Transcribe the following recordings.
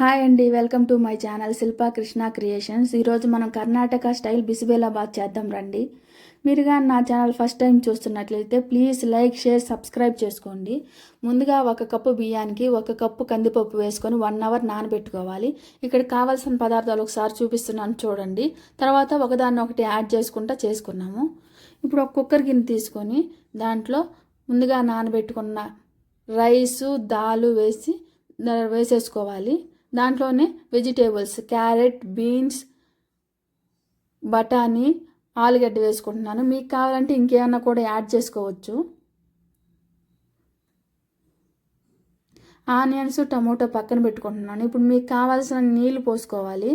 Hi అండి welcome to my channel Shilpa Krishna creations. ఈరోజు మనం కర్ణాటక స్టైల్ బిసిబేలాబాద్ చేద్దాం రండి. మీరు కానీ నా ఛానల్ ఫస్ట్ టైం చూస్తున్నట్లయితే ప్లీజ్ లైక్ షేర్ సబ్స్క్రైబ్ చేసుకోండి. ముందుగా ఒక కప్పు బియ్యానికి ఒక కప్పు కందిపప్పు వేసుకొని వన్ అవర్ నానబెట్టుకోవాలి. ఇక్కడ కావాల్సిన పదార్థాలు ఒకసారి చూపిస్తున్నాను చూడండి. తర్వాత ఒకదాన్ని ఒకటి యాడ్ చేసుకుంటా చేసుకున్నాము. ఇప్పుడు ఒక కుక్కర్ గిన్నె తీసుకొని దాంట్లో ముందుగా నానబెట్టుకున్న రైసు దాలు వేసి వేసేసుకోవాలి. దాంట్లోనే వెజిటేబుల్స్ క్యారెట్ బీన్స్ బఠానీ ఆలుగడ్డ వేసుకుంటున్నాను. మీకు కావాలంటే ఇంకేమన్నా కూడా యాడ్ చేసుకోవచ్చు. ఆనియన్స్ టమోటో పక్కన పెట్టుకుంటున్నాను. ఇప్పుడు మీకు కావాల్సిన నీళ్ళు పోసుకోవాలి.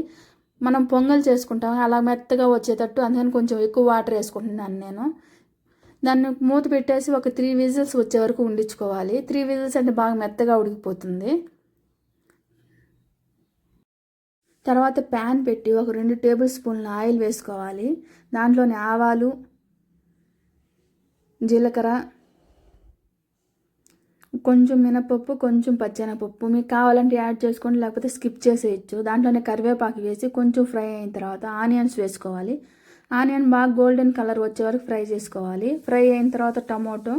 మనం పొంగల్ చేసుకుంటాం. అలా మెత్తగా వచ్చేటట్టు అందుకని కొంచెం ఎక్కువ వాటర్ వేసుకుంటున్నాను నేను. దాన్ని మూత పెట్టేసి ఒక త్రీ విజిల్స్ వచ్చే వరకు ఉండించుకోవాలి త్రీ విజిల్స్ అంటే బాగా మెత్తగా ఉడికిపోతుంది. తర్వాత ప్యాన్ పెట్టి ఒక రెండు టేబుల్ స్పూన్ల ఆయిల్ వేసుకోవాలి. దాంట్లోని ఆవాలు జీలకర్ర కొంచెం మినపప్పు కొంచెం పచ్చెనపప్పు. మీకు కావాలంటే యాడ్ చేసుకోండి లేకపోతే స్కిప్ చేసేయచ్చు. దాంట్లోనే కరివేపాకు వేసి కొంచెం ఫ్రై అయిన తర్వాత ఆనియన్స్ వేసుకోవాలి. ఆనియన్ బాగా గోల్డెన్ కలర్ వచ్చే వరకు ఫ్రై చేసుకోవాలి. ఫ్రై అయిన తర్వాత టమాటో.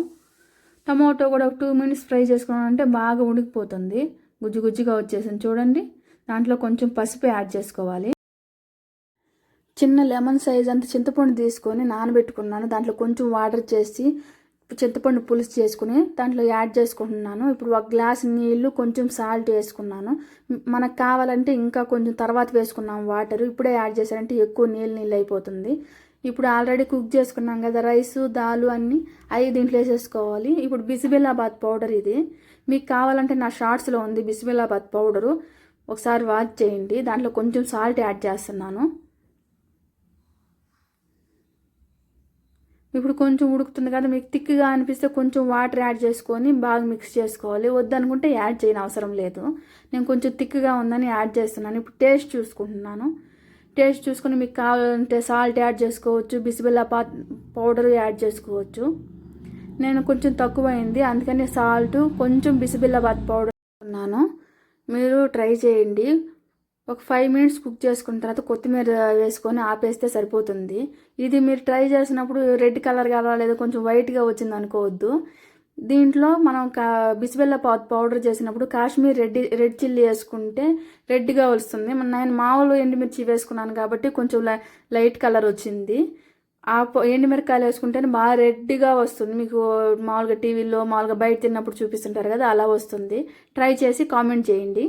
టమాటో కూడా ఒక టూ మినిట్స్ ఫ్రై చేసుకున్నామంటే బాగా ఉడికిపోతుంది. గుజ్జు గుజ్జుగా వచ్చేసింది. చూడండి. దాంట్లో కొంచెం పసుపు యాడ్ చేసుకోవాలి. చిన్న లెమన్ సైజ్ అంత చింతపండు తీసుకొని నానబెట్టుకున్నాను. దాంట్లో కొంచెం వాటర్ చేసి చింతపండు పులుసు చేసుకుని దాంట్లో యాడ్ చేసుకుంటున్నాను. ఇప్పుడు ఒక గ్లాస్ నీళ్ళు కొంచెం సాల్ట్ వేసుకున్నాను. మనకు కావాలంటే ఇంకా కొంచెం తర్వాత వేసుకున్నాం వాటర్. ఇప్పుడే యాడ్ చేశారంటే ఎక్కువ నీళ్ళు నీళ్ళు అయిపోతుంది. ఇప్పుడు ఆల్రెడీ కుక్ చేసుకున్నాం కదా రైసు దాలు అన్నీ అవి దీంట్లో వేసేసుకోవాలి. ఇప్పుడు బిసిబిల్లాబాద్ పౌడర్ ఇది. మీకు కావాలంటే నా షార్ట్స్లో ఉంది బిసిబిల్లాబాద్ పౌడరు. ఒకసారి వాచ్ చేయండి. దాంట్లో కొంచెం సాల్ట్ యాడ్ చేస్తున్నాను. ఇప్పుడు కొంచెం ఉడుకుతుంది కదా మీకు థిక్గా అనిపిస్తే కొంచెం వాటర్ యాడ్ చేసుకొని బాగా మిక్స్ చేసుకోవాలి. వద్దనుకుంటే యాడ్ చేయని అవసరం లేదు. నేను కొంచెం థిక్గా ఉందని యాడ్ చేస్తున్నాను. ఇప్పుడు టేస్ట్ చూసుకుంటున్నాను. టేస్ట్ చూసుకొని మీకు కావాలంటే సాల్ట్ యాడ్ చేసుకోవచ్చు బిసిబిల్లా పా పౌడర్ యాడ్ చేసుకోవచ్చు. నేను కొంచెం తక్కువైంది అందుకని సాల్ట్ కొంచెం బిసిబిల్లాబాద్ పౌడర్ ఉన్నాను మీరు ట్రై చేయండి. ఒక ఫైవ్ మినిట్స్ కుక్ చేసుకున్న తర్వాత కొత్తిమీర వేసుకొని ఆపేస్తే సరిపోతుంది. ఇది మీరు ట్రై చేసినప్పుడు రెడ్ కలర్ కావాలేదు కొంచెం వైట్గా వచ్చింది అనుకోవద్దు. దీంట్లో మనం కా బిసిబెల్ల పౌడర్ చేసినప్పుడు కాశ్మీర్ రెడ్ రెడ్ చిల్లీ వేసుకుంటే రెడ్గా వస్తుంది. నేను మామూలు ఎండుమిర్చి వేసుకున్నాను కాబట్టి కొంచెం లైట్ కలర్ వచ్చింది. ఆ ఎండుమిరకాయలు వేసుకుంటేనే బాగా రెడ్డిగా వస్తుంది. మీకు మామూలుగా టీవీలో మామూలుగా బయట తిన్నప్పుడు చూపిస్తుంటారు కదా అలా వస్తుంది. ట్రై చేసి కామెంట్ చేయండి.